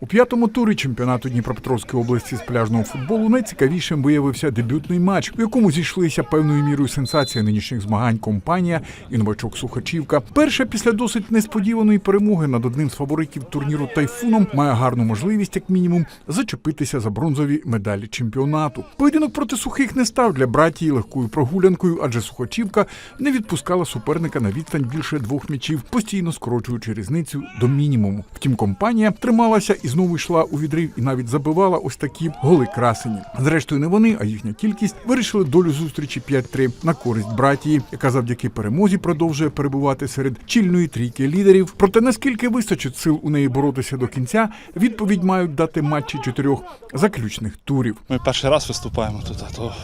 У п'ятому турі чемпіонату Дніпропетровської області з пляжного футболу найцікавішим виявився дебютний матч, у якому зійшлися певною мірою сенсація нинішніх змагань компанія і новачок Сухачівка. Перша після досить несподіваної перемоги над одним з фаворитів турніру Тайфуном має гарну можливість, як мінімум, зачепитися за бронзові медалі чемпіонату. Поєдинок проти сухих не став для братії легкою прогулянкою, адже Сухачівка не відпускала суперника на відстань більше двох м'ячів, постійно скорочуючи різницю до мінімуму. Втім, компанія трималася і знову йшла у відрив і навіть забивала ось такі голи красені. Зрештою, не вони, а їхня кількість вирішили долю зустрічі 5-3 на користь братії, яка завдяки перемозі продовжує перебувати серед чільної трійки лідерів. Проте наскільки вистачить сил у неї боротися до кінця, відповідь мають дати матчі чотирьох заключних турів. Ми перший раз виступаємо тут, то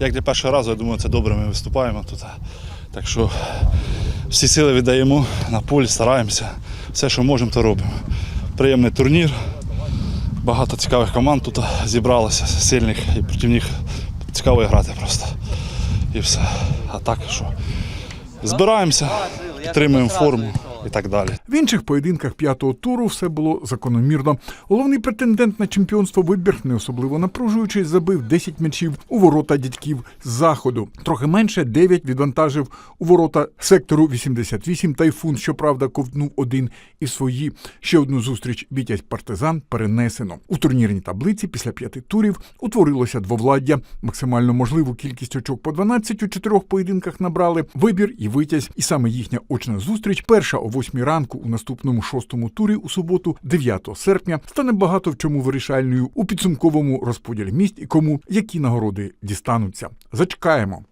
як для першого разу, я думаю, це добре ми виступаємо тут. Так що всі сили віддаємо на полі, стараємося. Все, що можемо, то робимо. Приємний турнір. Багато цікавих команд тут зібралося, сильних і проти них цікаво грати просто. І все. А так що збираємося, підтримуємо форму і так далі. В інших поєдинках п'ятого туру все було закономірно. Головний претендент на чемпіонство вибір, не особливо напружуючись, забив 10 м'ячів у ворота дядьків з заходу. Трохи менше 9 відвантажив у ворота сектору 88 тайфун. Щоправда, ковтнув один і свої. Ще одну зустріч Вітязь партизан перенесено. У турнірній таблиці після п'яти турів утворилося двовладдя. Максимально можливу кількість очок по 12 у чотирьох поєдинках набрали вибір і витязь. І саме їхня очна зустріч, перша 8 ранку у наступному шостому турі у суботу, 9 серпня, стане багато в чому вирішальною у підсумковому розподілі місць і кому які нагороди дістануться. Зачекаємо.